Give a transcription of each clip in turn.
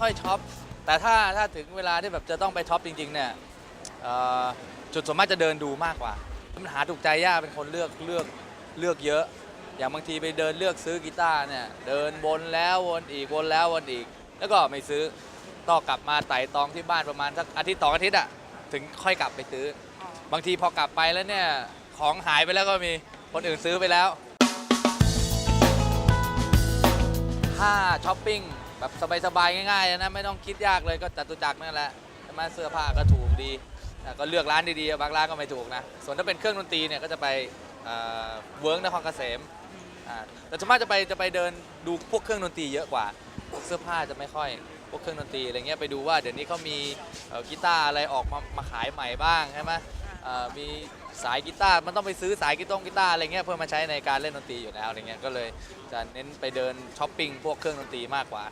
ค่อยช็อป แต่ถ้าถ้าถึงเวลาที่แบบจะต้องไปช็อปจริงๆเนี่ยเอ่อจุดส่วนมากจะเดินดูมากกว่ามันหาถูกใจยากเป็นคนเลือกเลือกเลือกเยอะ อย่างบางทีไปเดินเลือกซื้อกีตาร์เนี่ยเดินวนแล้ววนอีกวนแล้ววนอีก แล้วก็ไม่ซื้อต้องกลับมาไต่ตองที่บ้านประมาณสักอาทิตย์สองอาทิตย์อะถึงค่อยกลับไปซื้อ บางทีพอกลับไปแล้วเนี่ยของหายไปแล้วก็มีคนอื่นซื้อไปแล้ว ถ้าช้อปปิ้ง แบบสบายๆง่ายๆนะไม่ต้องคิดยากเลยก็จตุจักรนั่นแหละใช่ไหมเสื้อผ้าก็ถูกดีอ่ก็เลือกร้านดีๆบางร้านก็ไม่ถูกนะส่วนถ้าเป็นเครื่องดนตรีเนี่ยก็จะไปเวิร์กนครเกษมแต่ส่วนมากจะไปจะไปเดินดูพวกเครื่องดนตรีเยอะกว่าเสื้อผ้าจะไม่ค่อยพวกเครื่องดนตรีอะไรเงี้ยไปดูว่าเดี๋ยวนี้เขามีกีตาร์อะไรออกมามาขายใหม่บ้างใช่ไหม มีสายกีตาร์มันต้องไปซื้อสายกีตงกีตาร์อะไรเงี้ยเพื่อมาใช้ในการเล่นดนตรีอยู่แล้วอะไรเงี้ยก็เลยจะเน้นไปเดินช้อปปิ้งพวกเครื่องดนตรีมากกว่า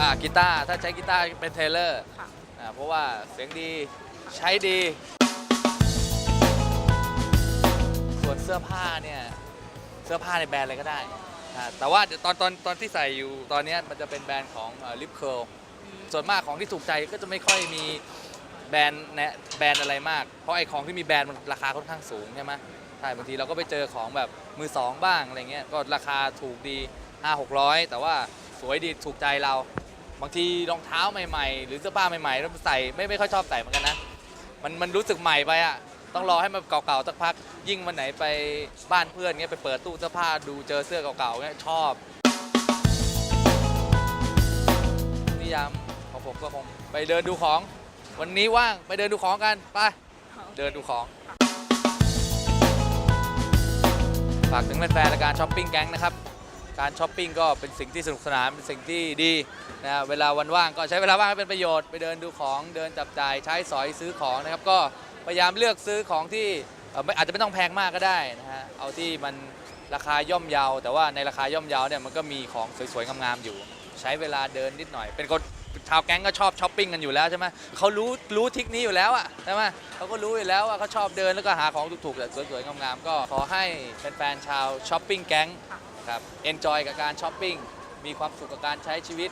อ่ากีตาร์ถ้าใช้กีตาร์เป็นเทเลอร์ค่ะอ่าเพราะว่าเสียงดีใช้ดี ส่วนเสื้อผ้าเนี่ยเสื้อผ้าในแบรนด์อะไรก็ได้อ่าแต่ว่าเดี๋ยวตอนตอนตอนที่ใส่อยู่ตอนเนี้ยมันจะเป็นแบรนด์ของลิปเคิลส่วนมากของที่ถูกใจก็จะไม่ค่อยมี แบรนด์แนะแบรนด์อะไรมาก เพราะไอ้ของที่มีแบรนด์มันราคาค่อนข้างสูงใช่ไหมใช่บางทีเราก็ไปเจอของแบบมือสองบ้างอะไรเงี้ยก็ราคาถูกดี 5 600 แต่ว่าสวยดีถูกใจเรา บางทีรองเท้าใหม่ๆ หรือเสื้อผ้าใหม่ๆแล้วใส่ไม่ไม่ค่อยชอบใส่เหมือนกันนะมันมันรู้สึกใหม่ไปอะต้องรอให้มันเก่าๆสักพัก ยิ่งวันไหนไปบ้านเพื่อนเงี้ยไปเปิดตู้เสื้อผ้าดูเจอเสื้อเก่าๆเงี้ยชอบนิยามของผมก็คงไปเดินดูของ วันนี้ว่างไปเดินดูของกันไปเดินดูของฝากถึงแฟนๆรายการช้อปปิ้งแก๊งนะครับ การช้อปปิ้งก็เป็นสิ่งที่สนุกสนานเป็นสิ่งที่ดีนะเวลาวันว่างก็ใช้เวลาว่างให้เป็นประโยชน์ไปเดินดูของเดินจับจ่ายใช้สอยซื้อของนะครับ ก็พยายามเลือกซื้อของที่เอ่อไม่อาจจะไม่ต้องแพงมากก็ได้นะฮะเอาที่มันราคาย่อมเยา แต่ว่าในราคาย่อมเยาเนี่ยมันก็มีของสวยๆงามๆอยู่ ใช้เวลาเดินนิดหน่อย เป็นคน ชาวแก๊งก็ชอบช้อปปิ้งกันอยู่แล้วใช่ไหมเขารู้รู้ทิกนี้อยู่แล้วอะใช่ไหมเขาก็รู้อยู่แล้วว่าเขาชอบเดินแล้วก็หาของถูกๆแต่สวยๆงามๆก็ขอให้แฟนๆชาวช้อปปิ้งแก๊งครับเอนจอยกับการช้อปปิ้งมีความสุขกับการใช้ชีวิต